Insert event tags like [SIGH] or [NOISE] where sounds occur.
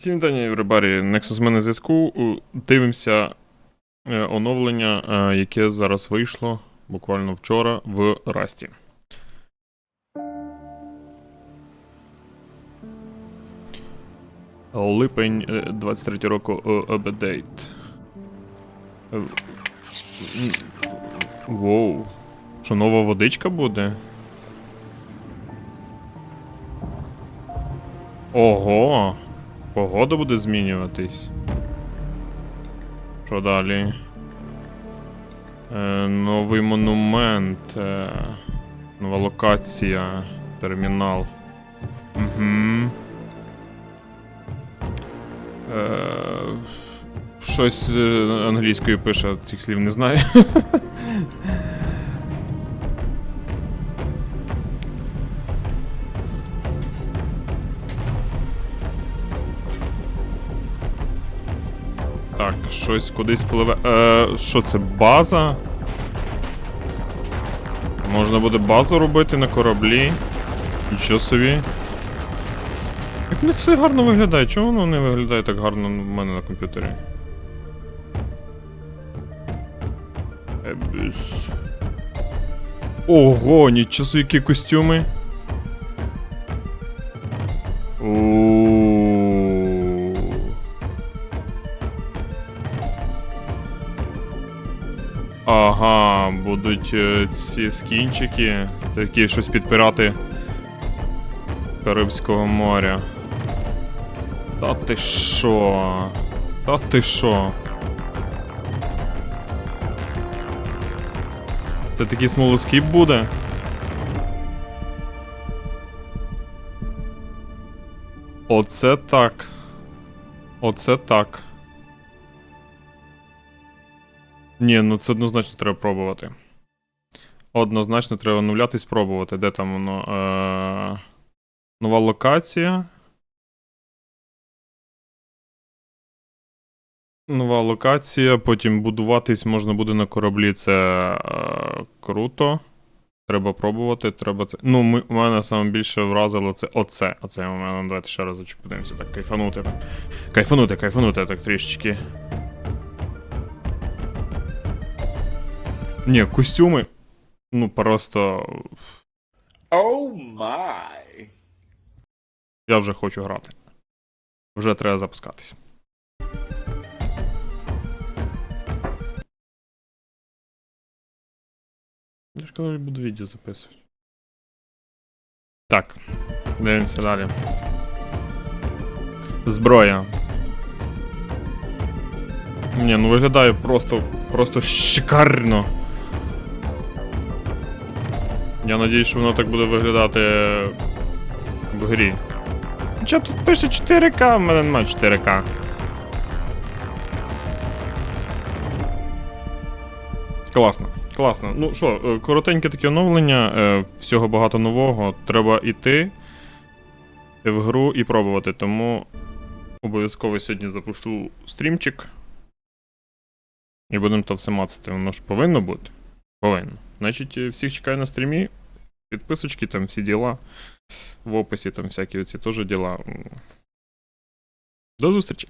Всім вітання, Рибарі. Nexus ми на зв'язку. Дивимося е, оновлення, е, яке зараз вийшло буквально вчора в Расті. Липень е, 23 року е, апдейт. Е, Воу. Що нова водичка буде? Ого! Погода буде змінюватись. Що далі? Е, новий монумент. Е, нова локація. Термінал. Угу. Е, щось е, англійською пише, цих слів не знаю. [LAUGHS] Так, щось кудись пливе. Е, що це, база? Можна буде базу робити на кораблі. Нічого собі. Як них все гарно виглядає. Чому воно не виглядає так гарно в мене на комп'ютері? Ебіс. Ого, нічого собі, які костюми. Ууу. Ага, будуть е, ці скінчики, такі щось підпирати Карибського моря. Та ти що? Та ти що? Це такий смолоскіп буде? Оце так. Оце так. Ні, ну це однозначно треба пробувати. Однозначно треба оновлятись, пробувати. Де там воно? Е... Нова локація. Нова локація, потім будуватись можна буде на кораблі. Це е... круто. Треба пробувати, треба це. Ну, ми, мене саме більше вразило це оце. Оце мене. Давайте ще разочок подивимося. Так, кайфанути. Кайфанути, кайфанути так трішечки. Ні, костюми. Ну, просто. Oh my. Я вже хочу грати. Вже треба запускатися. Я ж коли буду відео записувати. Так. Дивимося далі. Зброя. Ні, ну виглядає просто. просто шикарно. Я надіюсь, що воно так буде виглядати в грі. Хоча тут пише 4К, в мене немає 4К. Класно, класно. Ну що, е, коротеньке таке оновлення, е, всього багато нового. Треба йти в гру і пробувати. Тому обов'язково сьогодні запущу стрімчик. І будемо то все мацати. Воно ж повинно бути. Повинно. Значить, е, всіх чекаю на стрімі. Підписочки, там всі діла. В описі там всякі ці теж діла. До зустрічі!